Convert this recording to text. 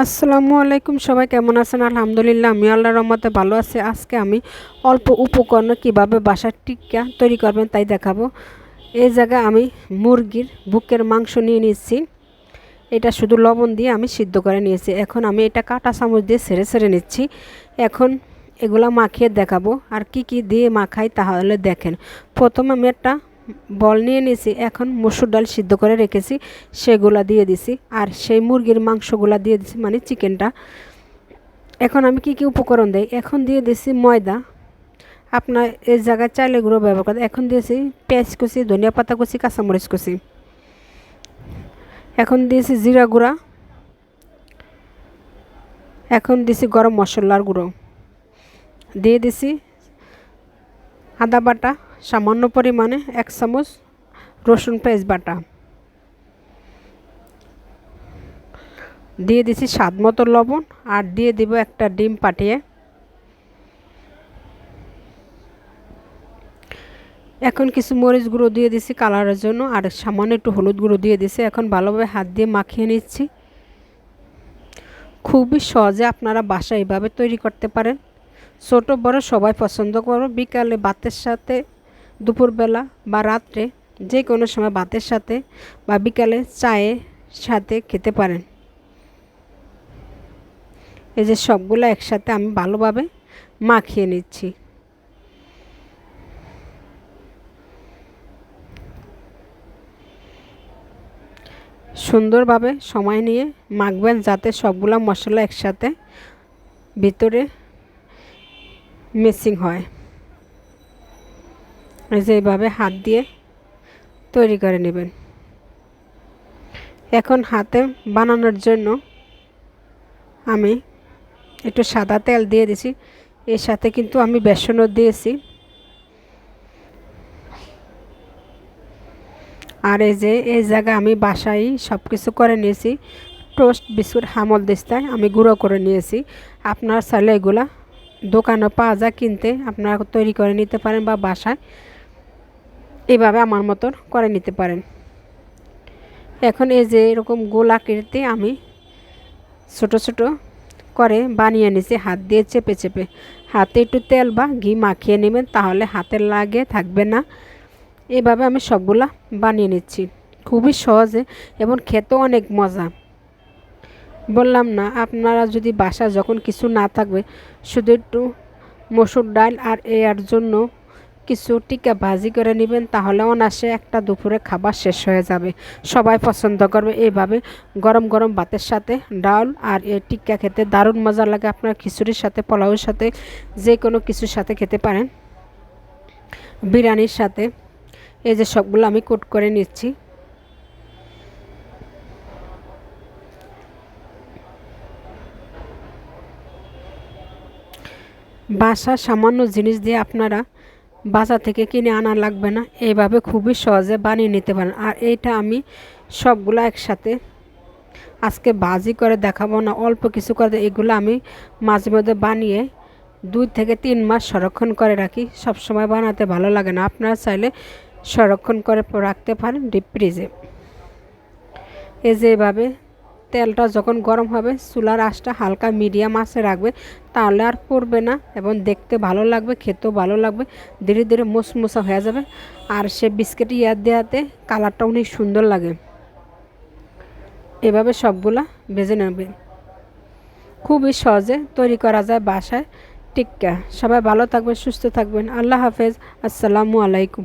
আসসালামু আলাইকুম, সবাই কেমন আছেন? আলহামদুলিল্লাহ, আমি আল্লাহ রহমতে ভালো আছি। আজকে আমি অল্প উপকরণ কীভাবে বাসার টিক্কা তৈরি করবেন তাই দেখাবো। এই জায়গায় আমি মুরগির বুকের মাংস নিয়ে নিচ্ছি এটা শুধু লবণ দিয়ে আমি সিদ্ধ করে নিয়েছি। এখন আমি এটা কাটা চামচ দিয়ে ছেড়ে ছেড়ে নিচ্ছি। এখন এগুলা মাখিয়ে দেখাবো। আর কি কি দিয়ে মাখাই তাহলে দেখেন। প্রথম আমি একটা বল নিয়ে নিয়েছি এখন মসুর ডাল সিদ্ধ করে রেখেছি, সেগুলা দিয়ে দিছি, আর সেই মুরগির মাংসগুলা দিয়ে দিছি মানে চিকেনটা। এখন আমি কি কি উপকরণ দেই? এখন দিয়ে দিছি ময়দা। আপনার এই জায়গায় চাইলে গুঁড়ো ব্যবহার করে এখন দিয়েছি পেঁয়াজ কুচি, ধনিয়া পাতা কুচি, কাঁচামরিচ কুচি। এখন দিয়েছি জিরা গুঁড়া। এখন দিছি গরম মশলার গুঁড়ো। দিয়ে দিছি আদা বাটা, সামান্য পরিমাণে এক চামচ রসুন পেঁয়াজ বাটা। দিয়ে দিছি স্বাদ মতো লবণ আর দিয়ে দিব একটা ডিম পাঠিয়ে এখন কিছু মরিচ গুঁড়ো দিয়ে দিছি কালারের জন্য আর সামান্য একটু হলুদ গুঁড়ো দিয়ে দিছি। এখন ভালোভাবে হাত দিয়ে মাখিয়ে নিচ্ছি। খুবই সহজে আপনারা বাসা এইভাবে তৈরি করতে পারেন। ছোট, বড় সবাই পছন্দ করো। বিকালে ভাতের সাথে, দুপুরবেলা বা রাত্রে যে কোনো সময় ভাতের সাথে বা বিকালে চায়ের সাথে খেতে পারেন। এই যে সবগুলো একসাথে আমি ভালোভাবে মাখিয়ে নিচ্ছি। সুন্দরভাবে সময় নিয়ে মাখবেন যাতে সবগুলো মশলা একসাথে ভিতরে মিসিং হয়। এই যে এইভাবে হাত দিয়ে তৈরি করে নেবেন। এখন হাতে বানানোর জন্য আমি একটু সাদা তেল দিয়ে দিছি। এর সাথে কিন্তু আমি বেসনও দিয়েছি। আর এই যে এই জায়গায় আমি বাসায় সব কিছু করে নিয়েছি। টোস্ট, বিস্কুট, হামল, দিস্তায় আমি গুঁড়ো করে নিয়েছি। আপনার চাইলে এগুলা দোকানে পাওয়া যায় কিনতে। আপনারা তৈরি করে নিতে পারেন বা বাসায় এভাবে আমার মতন করে নিতে পারেন। এখন এই যে এরকম গোল আকৃতি আমি ছোট ছোট করে বানিয়ে নিছি হাত দিয়ে চেপে চেপে। হাতে একটু তেল বা ঘি মাখিয়ে নেবেন তাহলে হাতে লাগে, থাকবে না। এভাবে আমি সবগুলা বানিয়ে নিচ্ছি। খুবই সহজে এবং খেতেও অনেক মজা। বললাম না, আপনারা যদি বাসা যখন কিছু না থাকবে, শুধু একটু মসুর ডাল আর এর জন্য কিছু টিকা ভাজি করে নেবেন, তাহলে অনাসে একটা দুপুরে খাবার শেষ হয়ে যাবে। সবাই পছন্দ করবে এইভাবে গরম গরম ভাতের সাথে ডাল আর এ টিক্কা খেতে। দারুণ মজা লাগে আপনার খিচুড়ির সাথে, পোলাওয়ের সাথে, যে কোনো কিছুর সাথে খেতে পারেন। বিরিয়ানির সাথে। এই যে সবগুলো আমি কোট করে নিচ্ছি। বাসা সামান্য জিনিস দিয়ে আপনারা বাজার থেকে কিনে আনা লাগবে না। এইভাবে খুবই সহজে বানিয়ে নিতে পারেন। আর এইটা আমি সবগুলো একসাথে আজকে ভাজি করে দেখাবো না, অল্প কিছু করে এগুলো আমি মাঝে মধ্যে বানিয়ে দুই থেকে তিন মাস সংরক্ষণ করে রাখি। সব সময় বানাতে ভালো লাগে না। আপনারা চাইলে সংরক্ষণ করে রাখতে পারেন ডিপ ফ্রিজে। এই যে এভাবে তেলটা যখন গরম হবে, চুলার আঁচটা হালকা মিডিয়াম আঁচে রাখবে, তাহলে আর পড়বে না এবং দেখতে ভালো লাগবে, খেতেও ভালো লাগবে, ধীরে ধীরে মোসমোসা হয়ে যাবে। আর সে বিস্কিট ইয়ার দেওয়াতে কালারটা অনেক সুন্দর লাগে। এভাবে সবগুলা ভেজে নেবে। খুবই সহজে তৈরি করা যায় বাসায়। টিক্কা সবাই ভালো থাকবেন, সুস্থ থাকবেন। আল্লাহ হাফেজ। আসসালামু আলাইকুম।